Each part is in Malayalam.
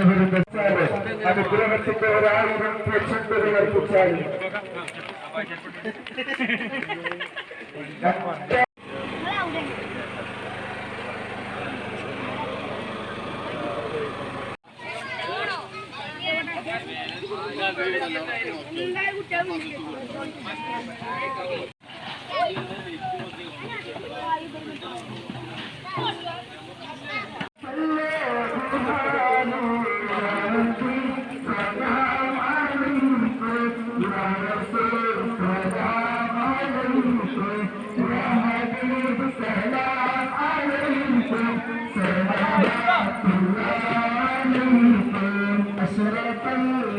ವಿರುದ್ಧ ಅದು ಪುರಗಟ್ಟಿದ್ದವರ ಪುರುಷಾರಿ Thank you.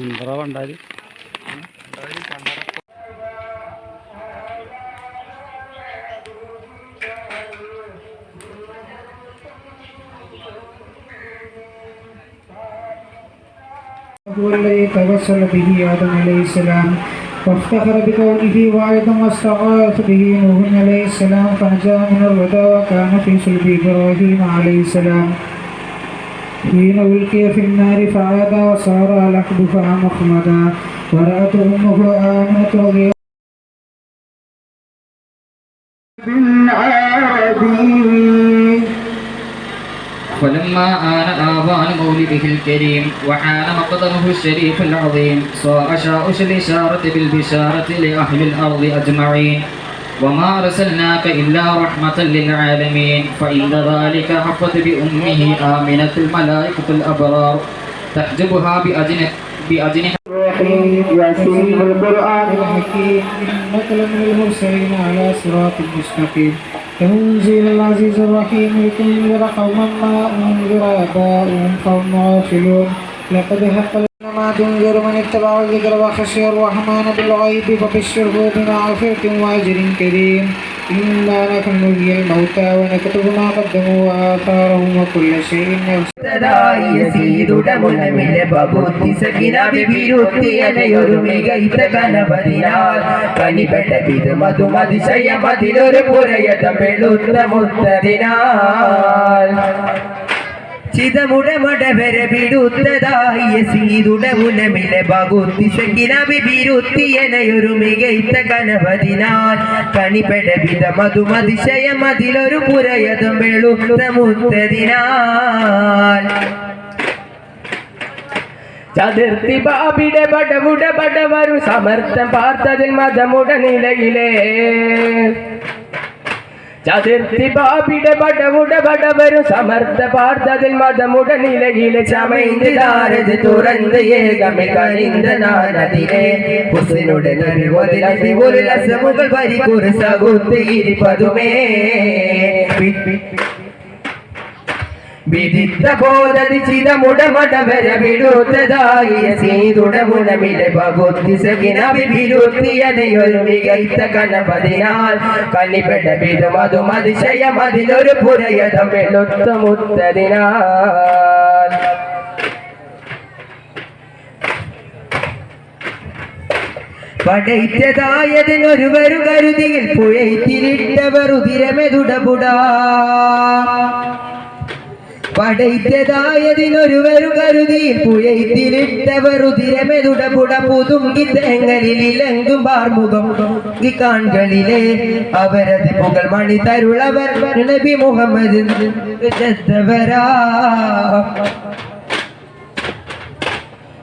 ഇന്ദ്രവ ഉണ്ടായി അതുപോലെ തവസല ബിഹി ആദം അലൈഹിസ്സലാം. وافتخر بكونه واحدا واستغاث به نوح عليه السلام فنجا من الردى وكان في صلب إبراهيم عليه السلام حين ألقي في النار فعاد وصار لحدها مخمدا ورأت أمه آمنة رضي بالعربي فلما آن آوان مولده الكريم وحان مقدمه الشريف العظيم صار شاؤش الإشارة بالبشارة لأهل الأرض أجمعين. وما أرسلناك إلا رحمة للعالمين فإن ذلك حفت بأمه آمنة الملائكة الأبرار. تحجبها بأجنح بأجنحة الرحيم ياسين القرآن الحكيم. إنك لمن المرسلين على صراط مستقيم. تنزيل العزيز الرحيم لتنذر قوما ما أنذر آباؤهم فهم غافلون لقد حق ما تنذر من اتبع الذكر وخشي الرحمن بالغيب فبشره بمغفرة وأجر كريم. إنا نحن نحيي الموتى ونكتب ما قدموا وآثارهم وكل شيء نفس യസീദുടമുനമിലെ ബബുദ്ധി സഖിന വിരുത്തിയനയൊരു മികൈത്ത കനപതിനാൽ കനിപ്പെട്ട ഇത് മധുമതിശയം അതിലൊരു പുരയതം വെളുത്ത മുത്തതിനാൽ ചിതമുടമടവരെ വിടുത്തതായ സീതുടമുനമിലെ ബകുത്തി സഖിന വിരുത്തിയനയൊരു മികൈത്ത കനപതിനാൽ കനിപ്പെട്ട വിധ മധുമതിശയം അതിലൊരു പുരയതും വെളുത്ത ചതുർത്തി ബാബിടെ ബാബിയുടെ ബടവരു സമർത്ഥം പാർത്തതിൽ മതമുട നിലയിലേ. ചതുർത്ഥി ബാബിയുടെ പടവുട പടവരു സമർത്ഥ പാർത്തതിൽ മതമുട നിലയിലെ ചമൈന്താരത് തുറന്ന് ഏകമേ കനിந்த നാനതിനെ ഹുസനുടെ നരുവതിലി ഒരു ലസമുകൾ പരികുറ് സകുത്ത് ഇരിപ്പതുമേ. വിദിത്ത ബോധതി ചിതമുടമടവര വിടുത്തതായ സീതുടമുടമിലെ ഭഗവതി സഖിനവി വിരുത്തിയതയൊരു മികൈത്ത കണപതിനാൽ കണ്ണിപ്പെട്ട വിധം അതും അതിശയം അതിലൊരു പുരയതം വെളുത്തമുത്തതിനാൽ മുത്തതിനാൽ പടയിച്ചതായതിനൊരുവരു കരുതിയിൽ പുഴയിത്തിരിട്ടവർ ഉതിരമെതുടപുടാ. പടയിച്ചതായതിനൊരുവരു കരുതി പുഴയിത്തിരിട്ടവർ ഉതിരമെതുടപുട പുതുങ്കി തേങ്ങലിൽ ഇലങ്കും പാർമുഖം ഈ കാൺകളിലെ അവരത് പുകൾ മണി തരുളവർ നബി മുഹമ്മദ് ചെത്തവരാ.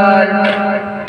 Lord.